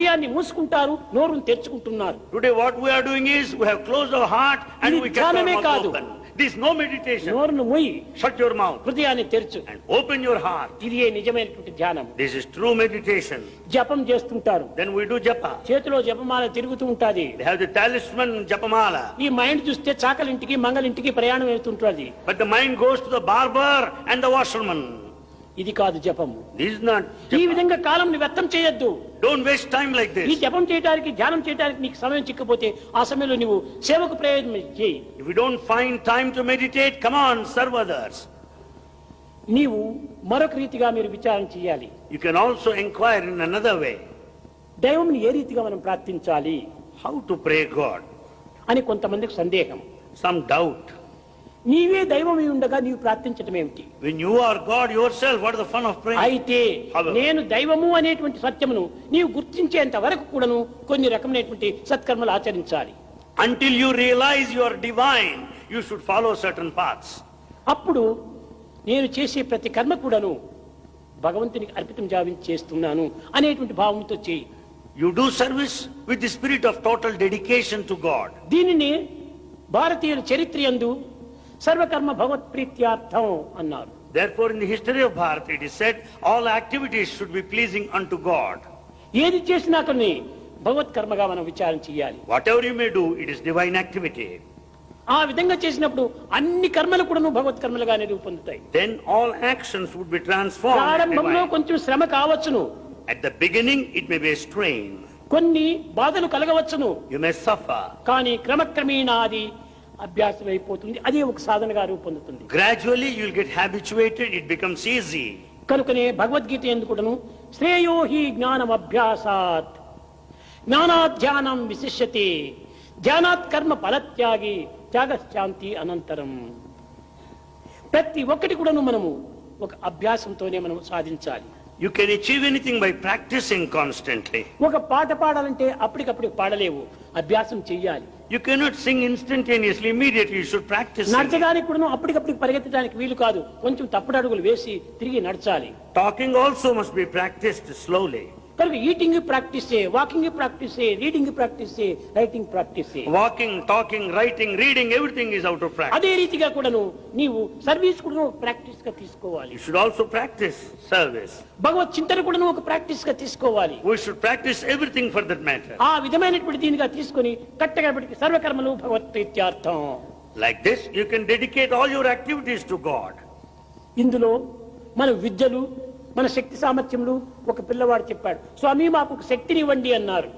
హృదయాన్ని మూసుకుంటారు నోరును తెరుచుకుంటున్నారు. Today what we are doing is we have close our heart and we can not కాదు. This no meditation నోరును మూయి. షట్ యువర్ మౌత్ హృదయాన్ని తెరుచు. అండ్ ఓపెన్ యువర్ హార్ట్ ఇది ఏ నిజమైనటువంటి ధ్యానం. దిస్ ఇస్ ట్రూ మెడిటేషన్ జపం చేస్తుంటారు. దెన్ వి డు జప చేతిలో జపమాల తిరుగుతూ ఉంటది. దే హావ్ ది టాలిస్మన్ జపమాల. ఈ మైండ్ చూస్తే చాకలింటికి మంగలింటికి ప్రయాణం అవుతుంటది. But the mind goes to the barber and the washerman ఇది కాదు జపము ఈ విధంగా కాలంని వ్యర్థం చేయొద్దు. Don't waste time like this ఈ జపం చేయడానికి ధ్యానం చేయడానికి నీకు సమయం చిక్కపోతే ఆ సమయంలో నువ్వు సేవకు ప్రయోజనం చేయి. If don't find time to meditate come on నీవు మరొక రీతిగా మీరు విచారణ చేయాలి. You can also enquire in another way దైవం ఏ రీతిగా మనం ప్రార్థించాలి? హౌ టు ప్రే గాడ్ అని కొంతమందికి సందేహం. సమ్ డౌట్ నీవే దైవం ఉండగా నీవు ప్రార్థించటం ఏమిటి? అయితే నేను దైవము అనేటువంటి సత్యమును నీవు గుర్తించేంత వరకు కూడాను కొన్ని రకమైనటువంటి సత్కర్మలు ఆచరించాలి. Until you realise your divine you should follow certain paths అప్పుడు నేను చేసే ప్రతి కర్మ కూడాను భగవంతునికి అర్పితం జాబి చేస్తున్నాను అనేటువంటి భావంతో చేయి. You do service with the spirit of total dedication to God దీనిని భారతీయుల చరిత్ర ఎందు సర్వకర్మ భగవత్ ప్రీత్యార్థం అన్నారు Therefore, in the history of Bharat, it is said all activities should be pleasing unto God. ఏది చేసినా కొన్ని భగవత్ కర్మగా మనం విచారం చేయాలి Whatever you may do, it is divine activity. ఆ విధంగా చేసినప్పుడు అన్ని కర్మలు కూడాను భగవత్ కర్మలుగానే రూపొందుతాయి Then all actions would be transformed. into ప్రారంభంలో divine. కొంచెం శ్రమ కావచ్చును At the beginning, it may be a strain. కొన్ని బాధలు కలగవచ్చును You may suffer. కానీ క్రమక్రమేణా అది అభ్యాసం అయిపోతుంది అదే ఒక సాధనగా రూపొందుతుంది. Gradually, you'll get habituated, it becomes easy. కనుకనే భగవద్గీత ఎందుకును శ్రేయో హి జ్ఞానం అభ్యాసాత్ జ్ఞానాధ్యానం విశిష్యతే ధ్యానాత్ కర్మ ఫలత్యాగి త్యాగశాంతి అనంతరం. ప్రతి ఒక్కటి కూడాను మనము ఒక అభ్యాసంతోనే మనం సాధించాలి. You can achieve anything by practicing constantly. ఒక పాట పాడాలంటే అప్పటికప్పుడు పాడలేవు. అభ్యాసం చెయ్యాలి. You cannot sing instantaneously immediately you should practise నడచడానికి కూడా అప్పటికప్పుడు పరిగెత్తడానికి వీలు కాదు. కొంచెం తప్పుడు అడుగులు వేసి తిరిగి నడచాలి. Talking also must be practised slowly తర్వాత ఈటింగ్ ప్రాక్టీస్ చేయి వాకింగ్ ప్రాక్టీస్ చేయి రీడింగ్ ప్రాక్టీస్ చేయి రైటింగ్ ప్రాక్టీస్ చేయి walking talking writing reading everything is out of practice అదే రీతిగా కూడాను నీవు సర్వీస్ కూడా ప్రాక్టీస్గా తీసుకోవాలి. You should also practise service భగవత్ చింతన కూడాను ఒక ప్రాక్టీస్గా తీసుకోవాలి. We should practise everything for that matter ఆ విధమైనటువంటి దీనిగా తీసుకొని కట్టగా పెట్టి సర్వకర్మలు భగవత్ ఇత్యార్థం like this you can dedicate all your activities to God ఇందులో మన విద్యలు మన శక్తి సామర్థ్యములు ఒక పిల్లవాడు చెప్పాడు స్వామి మాకు ఒక శక్తిని ఇవ్వండి అన్నారు.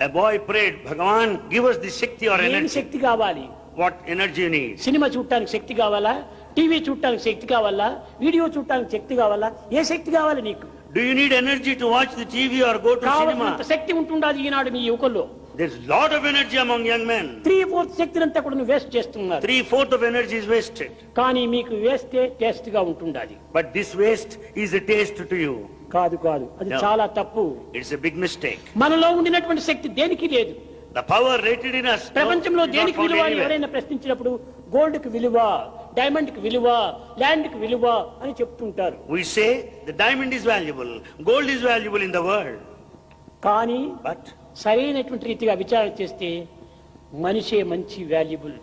A boy prayed, Bhagavan, give us the Shakti or ఏం energy. శక్తి కావాలి? What energy you need? Cinema చూడటానికి శక్తి కావాలా? టీవీ చూడటానికి శక్తి కావాలా? వీడియో చూడటానికి శక్తి కావాలా? ఏ శక్తి కావాలి నీకు? Do you need energy to watch the TV or go to కావాల్సినంత cinema? శక్తి ఉంటుండాలి ఈనాడు మీ యువకుల్లో. There's lot of energy among young men. Three fourth శక్తిని అంతా కూడా వేస్ట్ చేస్తున్నారు Three fourth of energy is wasted. కానీ మీకు వేస్తే టేస్ట్గా ఉంటుండాలి But this waste is a taste to you. కాదు కాదు అది. చాలా తప్పు It's a big mistake. మనలో ఉండినటువంటి శక్తి దేనికి లేదు The power rated in us ప్రపంచంలో దేనికి విలువ అని. ఎవరైనా ప్రశ్నించినప్పుడు గోల్డ్కి విలువ డైమండ్కి విలువ ల్యాండ్కి విలువ అని చెప్తుంటారు We say the diamond is valuable, gold is valuable in the world. కానీ But సరైనటువంటి రీతిగా విచారణ చేస్తే మనిషే మంచి valuable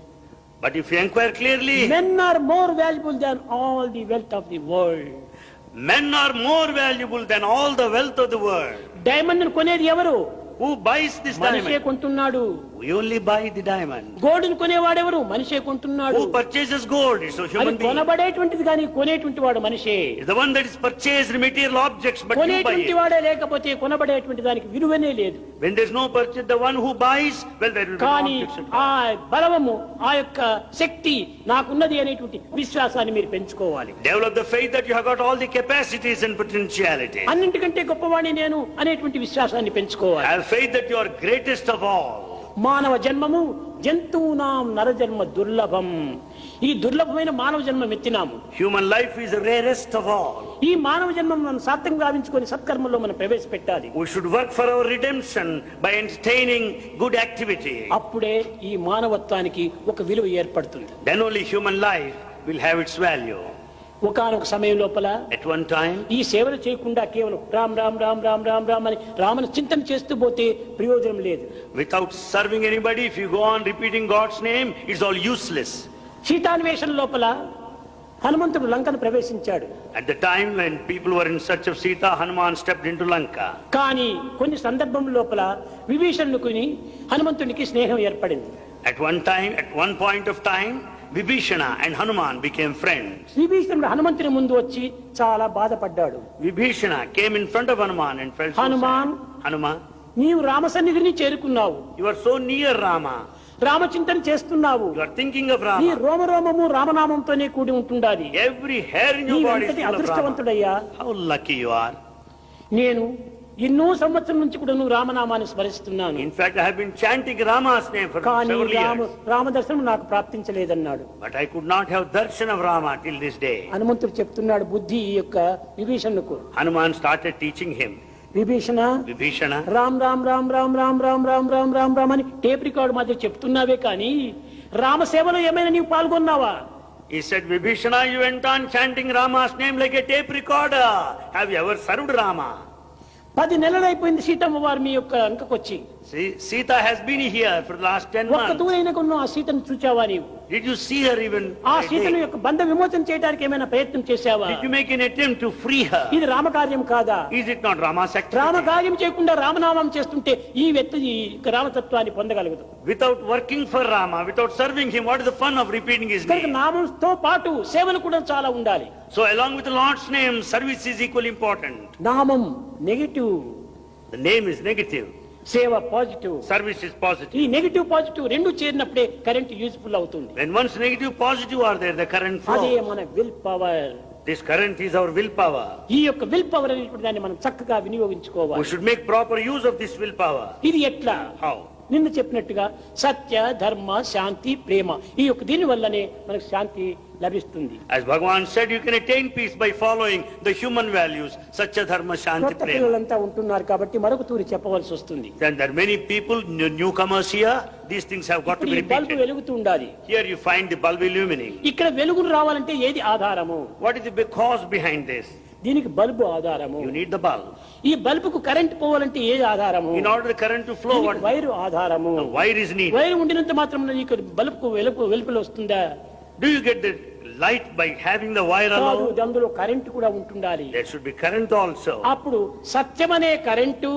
but if enquire clearly men are more valuable than all the wealth of the world men are more valuable than all the wealth of the world diamond కొనేది ఎవరు? Who buys this diamond మనిషే కొంటున్నాడు. We only buy the diamond. Gold కొనేవాడెవరు మనిషే కొంటున్నాడు Who purchases gold? It's a అది human being. కొనబడేటువంటిది కానీ కొనేటువంటి వాడు మనిషే It's the one that is purchased material objects, but you buy కొనేటువంటి it. వాడే లేకపోతే కొనబడేటువంటి దానికి విలువనే లేదు When there's no purchase, the one who buys, well, there will be no కానీ objects. at ఆ all. బలము ఆ యొక్క శక్తి నాకున్నది అనేటువంటి విశ్వాసాన్ని మీరు పెంచుకోవాలి Develop the faith that you have got all the capacities and potentiality. అన్నింటికంటే గొప్పవాణి నేను అనేటువంటి విశ్వాసాన్ని పెంచుకోవాలి Have faith that you are greatest of all. మానవ జన్మము జంతువునాం నరజన్మ దుర్లభం. ఈ దుర్లభమైన మానవ జన్మ మెత్తినాము human life is rarest of all ఈ మానవ జన్మ మనం సార్థకం గావించుకొని సత్కర్మలో మనం ప్రవేశపెట్టాలి. We should work for our redemption by entertaining good activity అప్పుడే ఈ మానవత్వానికి ఒక విలువ ఏర్పడుతుంది. Then only human life will have its value ఒకనొక సమయం లోపల ఎట్ వన్ టైం ఈ సేవలు చేయకుండా కేవలం రామ్ రామ్ రామ్ రామ్ రామ్ రామ్ అని రామను చింతన చేస్తూ పోతే ప్రయోజనం లేదు. Without serving anybody if you go on repeating god's name it's all useless సీతాన్వేషణ లోపల హనుమంతుడు లంకను ప్రవేశించాడు. At the time when people were in search of Sita Hanuman step in to Lanka కానీ కొన్ని సందర్భం లోపల విభీషణుకుని హనుమంతునికి స్నేహం ఏర్పడింది. At one time at one point of time Vibhishana and Hanuman became friends విభీషణుడు హనుమంతుని ముందు వచ్చి చాలా బాధపడ్డాడు. Vibhishana came in front of Hanuman and friends Hanuman Hanuman నీవు రామ సన్నిధిని చేరుకున్నావు. You are so near Rama రామచింతన చేస్తున్నావు. You are thinking of Rama నీ రోమ రోమము రామనామంతోనే కూడి ఉంటుండాలి. Every hair in your body అదృష్టవంతుడయ్యా. How lucky you are నేను ఎన్నో సంవత్సరం నుంచి కూడా నువ్వు రామనామాన్ని స్మరిస్తున్నాను fact I chanting Rama's Rama దర్శనం నాకు ప్రాప్తించలేదన్నాడు I could not have darshan of Rama this day హనుమంతుడు చెప్తున్నాడు బుద్ధి ఈ యొక్క విభీషణకు Hanuman started teaching him Vibhishana Vibhishana Ram Ram Ram Ram Ram Ram Ram Ram Ram Ram అని టేప్ రికార్డు మధ్య చెప్తున్నావే కానీ రామ సేవలో ఏమైనా నీవు పాల్గొన్నావా ఈ set Vibhishana you went on chanting Rama's name like a tape record have ever served Rama పది నెలలైపోయింది సీతమ్మ వారు మీ యొక్క అంకకొచ్చి. Sita has been here for last ten ఒక్క దూరైన కొన్నావు ఆ సీతను చూచావా నీవు? Did you see her even? ఆ సీతను? యొక్క బంధ విమోచన చేయడానికి ఏమైనా ప్రయత్నం చేశావా Did you make an attempt to free her? ఇది రామకార్యం కాదా Is it not Rama's activity? రామకార్యం చేయకుండా రామనామం చేస్తుంటే ఈ వ్యక్తి ఈ రామతత్వాన్ని పొందగలగదు Without working for Rama, without serving him, what is the fun of repeating his name? నామంతో పాటు సేవలు కూడా చాలా ఉండాలి So along with the Lord's name, service is equally important. నామం negative The name is negative, సేవ పాజిటివ్. సర్వీస్ సర్వీసెస్ పాజిటివ్ ఈ negative positive రెండు చేరినప్పుడే కరెంట్ యూజ్ఫుల్ అవుతుంది. When once negative positive are there the current flow అదే మన will power this current is our will power ఈ యొక్క విల్ పవర్ అనేటువంటి దాన్ని మనం చక్కగా వినియోగించుకోవాలి. We should make proper use of this will power ఇది ఎట్లా? హౌ నిన్న చెప్పినట్టుగా సత్య ధర్మ శాంతి ప్రేమ. ఈ యొక్క దీని వల్లనే మనకు శాంతి లభిస్తుంది As Bhagavan said, you can attain peace by following the human values, Satya Dharma Shanti కొత్త Prema. పిల్లలంతా ఉంటున్నారు కాబట్టి మరొక తూరి చెప్పవలసి వస్తుంది Then there are many people, new- newcomers here, these things have got to ఇప్పుడు be ఈ బల్బు repeated. వెలుగుతూ ఉండాలి Here you find the bulb illuminating. ఇక్కడ వెలుగును రావాలంటే ఏది ఆధారము What is the big cause behind this? దీనికి బల్బు ఆధారము You need the bulb. ఈ బల్బుకు కరెంట్ పోవాలంటే ఏది ఆధారము In order the current to flow, దీనికి what వైరు ఆధారము the wire is needed. Wire ఉండినంత మాత్రం నీకు బల్బుకు వెలుపు వెలుపులు వస్తుందా Do you get the light by having the wire కాదు అందులో కరెంట్ కూడా ఉంటుండాలి. There should be current also అప్పుడు సత్యం అనే current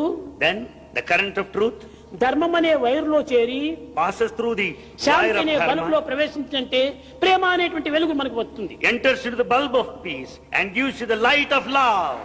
then the current of truth ధర్మం అనే వైరులో చేరి పాసెస్ త్రూ ది శాంతి అనే బల్బులో ప్రవేశించంటే ప్రేమ అనేటువంటి వెలుగు మనకు వస్తుంది. Enters the bulb of peace and gives the light of love